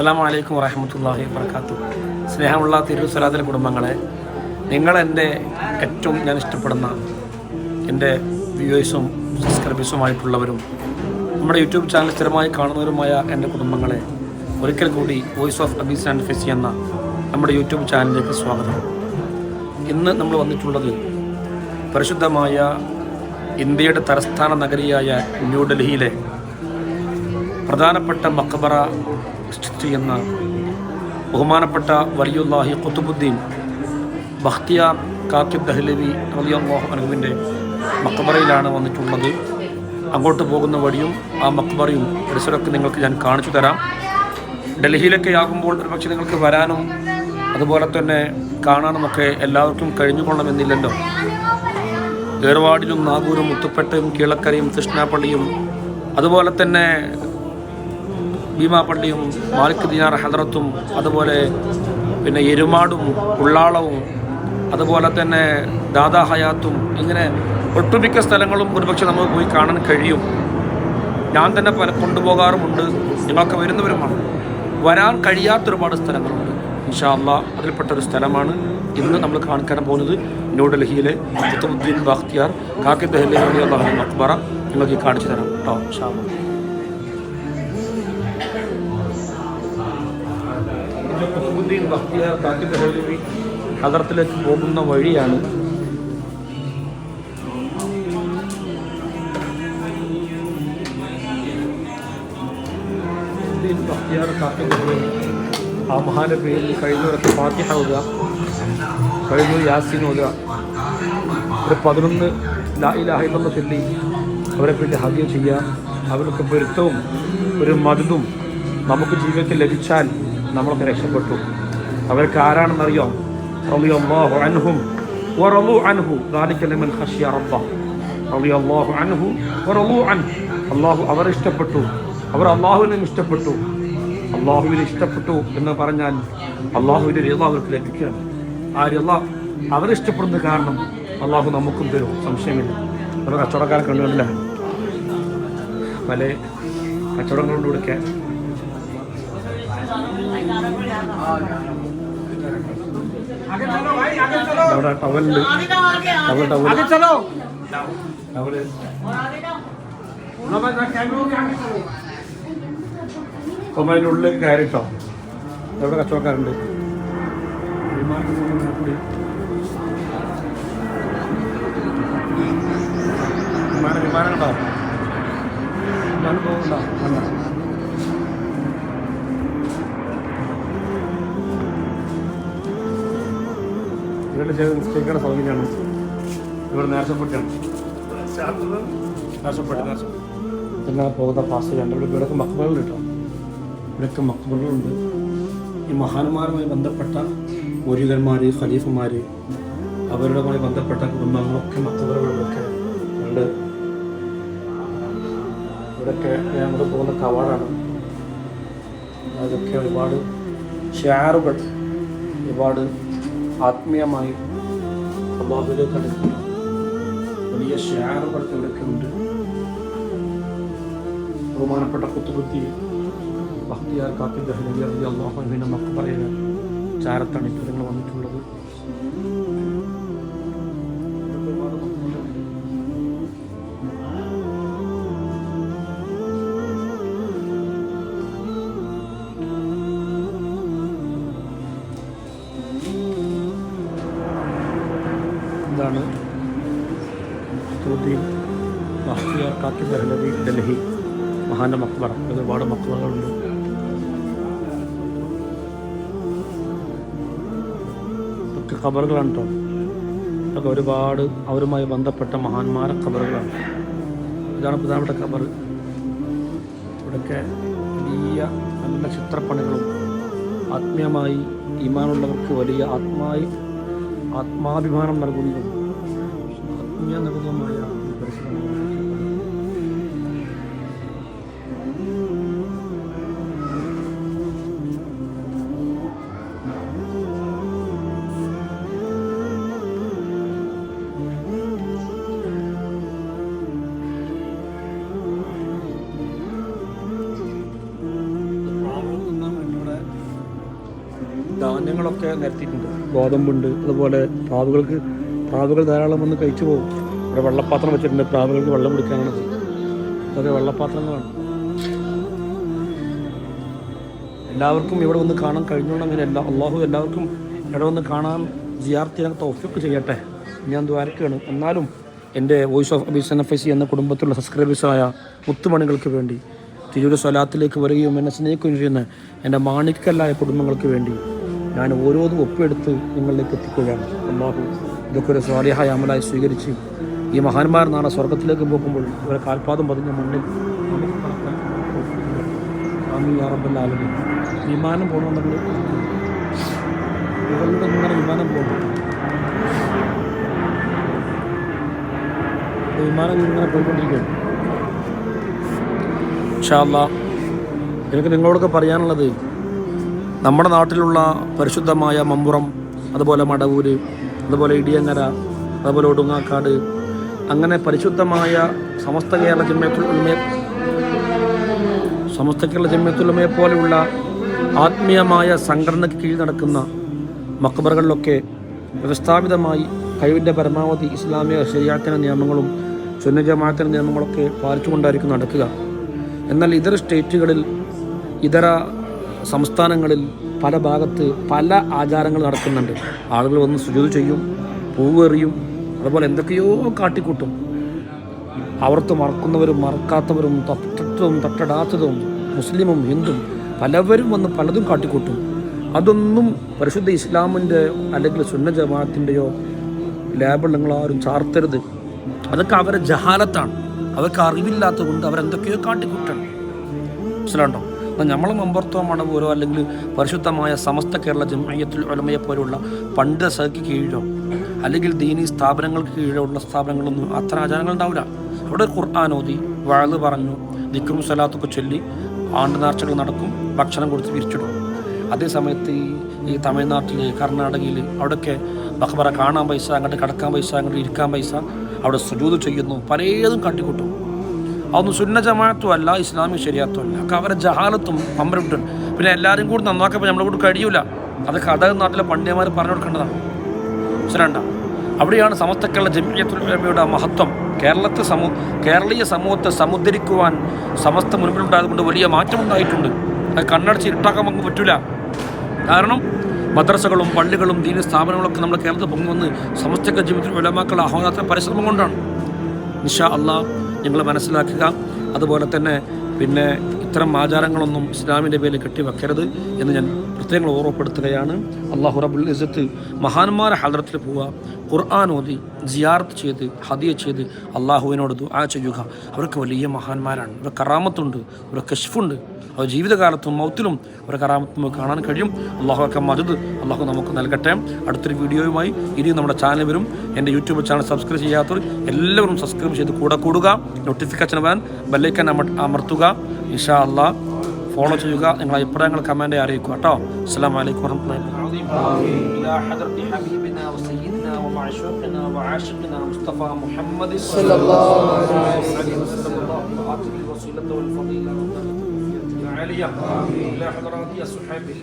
അസ്സാം വലൈക്കും വറഹമത്തല്ലാഹി വർക്കാത്തു സ്നേഹമുള്ള തിരുസലാത്തിലെ കുടുംബങ്ങളെ നിങ്ങളെന്റെ ഏറ്റവും ഞാൻ ഇഷ്ടപ്പെടുന്ന എന്റെ വ്യൂവേഴ്സും സബ്സ്ക്രൈബേഴ്സുമായിട്ടുള്ളവരും നമ്മുടെ യൂട്യൂബ് ചാനൽ സ്ഥിരമായി കാണുന്നവരുമായ എന്റെ കുടുംബങ്ങളെ ഒരിക്കൽ കൂടി voice of Abees and Fesy എന്ന നമ്മുടെ യൂട്യൂബ് ചാനലിലേക്ക് സ്വാഗതം. ഇന്ന് നമ്മൾ വന്നിട്ടുള്ളത് പരിശുദ്ധമായ ഇന്ത്യയുടെ തലസ്ഥാന നഗരിയായ ന്യൂഡൽഹിയിലെ പ്രധാനപ്പെട്ട മക്കബറ ചെയ്യുന്ന ബഹുമാനപ്പെട്ട വലിയുല്ലാഹി കുത്തുബുദ്ദീൻ ബഖ്തിയാർ കാക്കിബ് ദഹ്ലവി റളിയല്ലാഹു അനുവിന്റെ മക്കബറയിലാണ് വന്നിട്ടുള്ളത്. അങ്ങോട്ട് പോകുന്ന വഴിയും ആ മക്ബറയും പരിസരമൊക്കെ നിങ്ങൾക്ക് ഞാൻ കാണിച്ചു തരാം. ഡൽഹിയിലൊക്കെ ആകുമ്പോൾ ഒരുപക്ഷെ നിങ്ങൾക്ക് വരാനും അതുപോലെ തന്നെ കാണാനുമൊക്കെ എല്ലാവർക്കും കഴിഞ്ഞുകൊള്ളണമെന്നില്ലല്ലോ. ഏർവാടിലും നാഗൂരും മുത്തുപ്പെട്ടയും കീളക്കരയും കൃഷ്ണാപ്പള്ളിയും അതുപോലെ തന്നെ ഭീമാപ്പള്ളിയും മാലിക് ദിനാർ ഹദ്രത്തും അതുപോലെ പിന്നെ എരുമാടും ഉള്ളാളവും അതുപോലെ തന്നെ ദാദാ ഹയാത്തും ഇങ്ങനെ ഒട്ടുമിക്ക സ്ഥലങ്ങളും ഒരുപക്ഷെ നമുക്ക് പോയി കാണാൻ കഴിയും. ഞാൻ തന്നെ പല കൊണ്ടുപോകാറുമുണ്ട്. നിങ്ങളൊക്കെ വരുന്നവരുമാണ്. വരാൻ കഴിയാത്ത ഒരുപാട് സ്ഥലങ്ങളുണ്ട്. ഇൻഷാ അള്ളാ അതിൽപ്പെട്ട ഒരു സ്ഥലമാണ് ഇന്ന് നമ്മൾ കാണിക്കാൻ പോകുന്നത് ന്യൂഡൽഹിയിലെ കുത്തുബുദ്ദീൻ ബാഖ്തിയാർ കാക്കി ദഹ്ലി അക്ബറ നിങ്ങൾക്ക് കാണിച്ചു തരാം. കേട്ടോ ഇൻഷാ അള്ളാ ഇത് കുത്തുബുദ്ദീൻ ബഖ്തിയാർ കാക്കിബ് പോകുന്ന വഴിയാണ്. ആ മഹാന്റെ പേരിൽ കഴിഞ്ഞവരൊക്കെ ഫാത്തിഹ ഓതുക കഴിഞ്ഞു യാസീൻ ഓതുക. ഒരു പതിനൊന്ന് ലാ ചൊല്ലി അവരെ പിന്നെ ഹാദ്യം ചെയ്യുക. അവർക്ക് പൊരുത്തവും ഒരു മരുന്നും നമുക്ക് ജീവിതത്തിൽ ലഭിച്ചാൽ നമ്മളൊക്കെ രക്ഷപ്പെട്ടു. അവർക്ക് ആരാണെന്ന് അൻഹും അള്ളാഹു അവർ ഇഷ്ടപ്പെട്ടു. അവർ അള്ളാഹുവിനും ഇഷ്ടപ്പെട്ടു. അള്ളാഹുവിനെ ഇഷ്ടപ്പെട്ടു എന്ന് പറഞ്ഞാൽ അള്ളാഹുവിന്റെ രീത അവർക്ക് ലഭിക്കുകയാണ് ആ അവർ ഇഷ്ടപ്പെടുന്ന കാരണം അള്ളാഹു നമുക്കും തരും. സംശയമില്ല. ഒരു കച്ചവടക്കാരെ കണ്ടുകൊണ്ടില്ല? പല കച്ചവടങ്ങളോട് കൊടുക്കാൻ അവിടെ ടവലുണ്ട് ടവൽ ടവൽ. ടവൽ അപ്പം അതിന്റെ ഉള്ളിൽ കയറിട്ടോ എവിടെ കച്ചവടക്കാരുണ്ട്? വിമാനം വിമാനം കണ്ടോ? വിമാനം പോകുന്നുണ്ടോ കണ്ട ഇവരുടെ ചെയ്ത മിസ്റ്റേക്കുടെ സൗകര്യമാണ് ഇവർ നേർച്ചപ്പെട്ടാണ് നേർച്ചപ്പെട്ട് നേർച്ചപ്പെട്ട് പോകുന്ന പാസ് രണ്ട് ഇവിടെ ഇവിടെയൊക്കെ മക്ബറുണ്ട് കിട്ടും ഇവിടെയൊക്കെ മക്ബറുകളുണ്ട് ഈ മഹാന്മാരുമായി ബന്ധപ്പെട്ട മുരുകന്മാർ ഖലീഫുമാർ അവരുമായി ബന്ധപ്പെട്ട കുടുംബങ്ങളൊക്കെ മക്ബറുകളിലൊക്കെ ഉണ്ട്. ഇവിടെയൊക്കെ ഞങ്ങൾ പോകുന്ന കവാടാണ്. അതൊക്കെ ഒരുപാട് ഷെയറുകൾ ഒരുപാട് ആത്മീയമായി അള്ളാഹുലേക്ക് അടുക്കുന്ന വലിയ ഷെയറുകൾ ഇവിടെയൊക്കെ ഉണ്ട് ബഹുമാനപ്പെട്ട കുത്തുകുത്തി ബഹ്തിയാർ കാക്കി ദഹ്ലി അള്ളാഹുവിനെ മക്ബറയിലെ ചാരത്താണ് ഇപ്പോൾ നിങ്ങൾ വന്നിട്ടുള്ളത്. കുത്തുബുദ്ദീൻ ബഹ്തിയാർ കാക്കി ദഹലവി ഡൽഹി മഹാന്റെ മക്ബറ ഒരുപാട് മക്ബറകളുണ്ട് ഒക്കെ ഖബറുകളാണ് കേട്ടോ ഇതൊക്കെ ഒരുപാട് അവരുമായി ബന്ധപ്പെട്ട മഹാന്മാരെ ഖബറുകളാണ് ഇതാണ് പ്രധാനപ്പെട്ട ഖബർ ഇവിടെയൊക്കെ വലിയ നല്ല ചിത്രപ്പണികളും ആത്മീയമായി ഈമാനുള്ളവർക്ക് വലിയ ആത്മായി ആത്മാഭിമാനം നൽകുന്നതും നൽകുന്നതുമായ ഈ ഇവിടെ ധാന്യങ്ങളൊക്കെ നിരത്തിയിട്ടുണ്ട്. ഗോതമ്പുണ്ട് അതുപോലെ പ്രാവുകൾക്ക് പ്രാവുകൾ ധാരാളം വന്ന് കഴിച്ചു പോകും. ഇവിടെ വെള്ളപ്പാത്രം വെച്ചിട്ടുണ്ട്. പ്രാവുകൾക്ക് വെള്ളം കുടിക്കാനാണത് അതൊക്കെ വെള്ളപ്പാത്രങ്ങളാണ്. എല്ലാവർക്കും ഇവിടെ വന്ന് കാണാൻ കഴിഞ്ഞോണമെങ്കിൽ എല്ലാ അള്ളാഹു എല്ലാവർക്കും ഇവിടെ വന്ന് കാണാൻ ജിയാർത്തിനെ തൗഫിക്ക് ചെയ്യട്ടെ. ഞാൻ ദ്വാരക്കാണ്. എന്നാലും എന്റെ voice of Abees N F S എന്ന കുടുംബത്തിലുള്ള സബ്സ്ക്രൈബേഴ്സായ മുത്തുമണികൾക്ക് വേണ്ടി തിരൂർ സ്വലാത്തിലേക്ക് വരികയും എന്നെ സ്നേഹിക്കുകയും ചെയ്യുന്ന എന്റെ മാണിക്കല്ലായ കുടുംബങ്ങൾക്ക് വേണ്ടി ഞാൻ ഓരോന്നും ഒപ്പെടുത്ത് നിങ്ങളിലേക്ക് എത്തിക്കുകയാണ്. അള്ളാഹു ഇതൊക്കെ ഒരു സ്വാലിഹായ അമലായി സ്വീകരിച്ച് ഈ മഹാന്മാർ നാളെ സ്വർഗത്തിലേക്ക് പോകുമ്പോൾ ഇവരെ കാൽപാദം പതിഞ്ഞ മണ്ണിൽ വിമാനം പോകണമെന്നുണ്ട് ഇവരുടെ ഇങ്ങനെ വിമാനം പോകും വിമാനം ഇങ്ങനെ പോയിക്കൊണ്ടിരിക്കുകയാണ് ഷാല്ല എനിക്ക് നിങ്ങളോടൊക്കെ പറയാനുള്ളത് നമ്മുടെ നാട്ടിലുള്ള പരിശുദ്ധമായ മമ്പുറം അതുപോലെ മടവൂര് അതുപോലെ ഇടിയങ്ങര അതുപോലെ ഒടുങ്ങാക്കാട് അങ്ങനെ പരിശുദ്ധമായ സമസ്ത കേരള ജമ്യത്തുൽ ഉലമയെ സമസ്ത കേരള ജമ്യത്തുലമയെ പോലെയുള്ള ആത്മീയമായ സംഘടനയ്ക്ക് കീഴിൽ നടക്കുന്ന മക്ബറുകളിലൊക്കെ വ്യവസ്ഥാപിതമായി കഴിവിന്റെ പരമാവധി ഇസ്ലാമിക ശരിയാത്തിന്റെ നിയമങ്ങളും സുന്ന ജമാഅത്തിന്റെ നിയമങ്ങളൊക്കെ പാലിച്ചുകൊണ്ടായിരിക്കും നടക്കുക. എന്നാൽ ഇതര സ്റ്റേറ്റുകളിൽ ഇതര സംസ്ഥാനങ്ങളിൽ പല ഭാഗത്ത് പല ആചാരങ്ങൾ നടക്കുന്നുണ്ട്. ആളുകൾ വന്ന് സുജോത് ചെയ്യും പൂവെറിയും അതുപോലെ എന്തൊക്കെയോ കാട്ടിക്കൂട്ടും. അവർക്ക് മറക്കുന്നവരും മറക്കാത്തവരും തട്ടത്തും തട്ടടാത്തതും മുസ്ലിമും ഹിന്ദും പലവരും വന്ന് പലതും കാട്ടിക്കൂട്ടും. അതൊന്നും പരിശുദ്ധ ഇസ്ലാമിന്റെ അല്ലെങ്കിൽ സുന്ന ജമാഅത്തിന്റെയോ ലേബിൾ നിങ്ങളാരും ചാർത്തരുത്. അതൊക്കെ അവരെ ജഹാലത്താണ്. അവർക്ക് അറിവില്ലാത്തത് കൊണ്ട് അവരെന്തൊക്കെയോ കാട്ടിക്കൂട്ടണം. മനസ്സിലാണ്ടോ? അപ്പം നമ്മളെ മമ്പർത്തോ മണവൂരോ അല്ലെങ്കിൽ പരിശുദ്ധമായ സമസ്ത കേരള ജമയത്തുൽ ഉലമയെ പോലുള്ള പണ്ട് സഭയ്ക്ക് കീഴിലോ അല്ലെങ്കിൽ ദീനി സ്ഥാപനങ്ങൾക്ക് കീഴിലോ ഉള്ള സ്ഥാപനങ്ങളൊന്നും അത്ര ആചാരങ്ങൾ ഉണ്ടാവില്ല. അവിടെ ഖുർആൻ ഓതി വാഴ് പറഞ്ഞു ദിക്റും സലാത്തൊക്കെ ചൊല്ലി ആണ്ട് നടക്കും ഭക്ഷണം കൊടുത്ത് പിരിച്ചിടും അതേസമയത്ത് ഈ ഈ തമിഴ്നാട്ടിൽ കർണാടകയിൽ അവിടെയൊക്കെ ബഹ്ബറ കാണാൻ പൈസ അങ്ങോട്ട് കിടക്കാൻ പൈസ അങ്ങോട്ട് ഇരിക്കാൻ പൈസ അവിടെ സുജൂത് ചെയ്യുന്നു പലതും കാട്ടിക്കൂട്ടും അതൊന്നും സുന്ന ജമാഅത്തും അല്ല ഇസ്ലാമിക് ശരിയാത്തും അല്ല ഒക്കെ അവരെ ജഹാലത്തും പമ്പരട്ടും പിന്നെ എല്ലാവരും കൂടി നന്നാക്കപ്പോൾ നമ്മളെ കൂടി കഴിയൂല. അത് കഥ നാട്ടിലെ പണ്ഡിതന്മാർ പറഞ്ഞു കൊടുക്കേണ്ടതാണ്. മനസ്സിലാണ്ട അവിടെയാണ് സമസ്തക്കുള്ള ജമിയത്തുലമയുടെ മഹത്വം. കേരളത്തെ സമൂ കേരളീയ സമൂഹത്തെ സമുദ്ധരിക്കുവാൻ സമസ്ത മുൻപിലുണ്ടായതുകൊണ്ട് വലിയ മാറ്റമുണ്ടായിട്ടുണ്ട്. അത് കണ്ണടച്ച് ഇരുട്ടാക്കാൻ നമുക്ക് പറ്റൂല. കാരണം മദ്രസകളും പള്ളികളും ദീന സ്ഥാപനങ്ങളൊക്കെ നമ്മുടെ കേരളത്തിൽ പൊങ്ങി വന്ന് സമസ്തക്ക ജീവിതത്തിൽ വിലമാക്കളുടെ അഹോരാത്ര പരിശ്രമം കൊണ്ടാണ്. നിഷ അള്ളാഹ് നിങ്ങൾ മനസ്സിലാക്കുക. അതുപോലെ തന്നെ പിന്നെ ഇത്തരം ആചാരങ്ങളൊന്നും ഇസ്ലാമിന്റെ പേരിൽ കെട്ടിവെക്കരുത് എന്ന് ഞാൻ പ്രത്യേകം ഓർമ്മപ്പെടുത്തുകയാണ്. അള്ളാഹു റബുൽ ഇസത്ത് മഹാന്മാരെ ഹദ്രത്തിൽ പോവുക. ഖുർആൻ ഓതി ജിയാർത്ത് ചെയ്ത് ഹദിയ ചെയ്ത് അള്ളാഹുവിനോട് ദുആ ചെയ്യുക. അവർക്ക് വലിയ മഹാന്മാരാണ്. അവർക്ക് കറാമത്തുണ്ട് അവർക്ക് കഷ്ഫുണ്ട് അവർ ജീവിതകാലത്തും മൗത്തിലും അവരുടെ കറാമത്ത് നമുക്ക് കാണാൻ കഴിയും. അള്ളാഹു ഒക്കെ മജദ്. അള്ളാഹു നമുക്ക് നൽകട്ടെ. അടുത്തൊരു വീഡിയോയുമായി ഇനിയും നമ്മുടെ ചാനൽ വരും. എന്റെ യൂട്യൂബ് ചാനൽ സബ്സ്ക്രൈബ് ചെയ്യാത്തവർ എല്ലാവരും സബ്സ്ക്രൈബ് ചെയ്ത് കൂടെ കൂടുക. നോട്ടിഫിക്കേഷൻ വരാൻ ബെല്ലൈക്കൻ അമ അമർത്തുക. ഇഷാ അള്ളാഹ് ഫോളോ ചെയ്യുക. നിങ്ങളെ അഭിപ്രായങ്ങൾ കമന്റ് അറിയിക്കുക കേട്ടോ. അസ്സാം വലൈക്കും العليا إلى حضرات الصحابة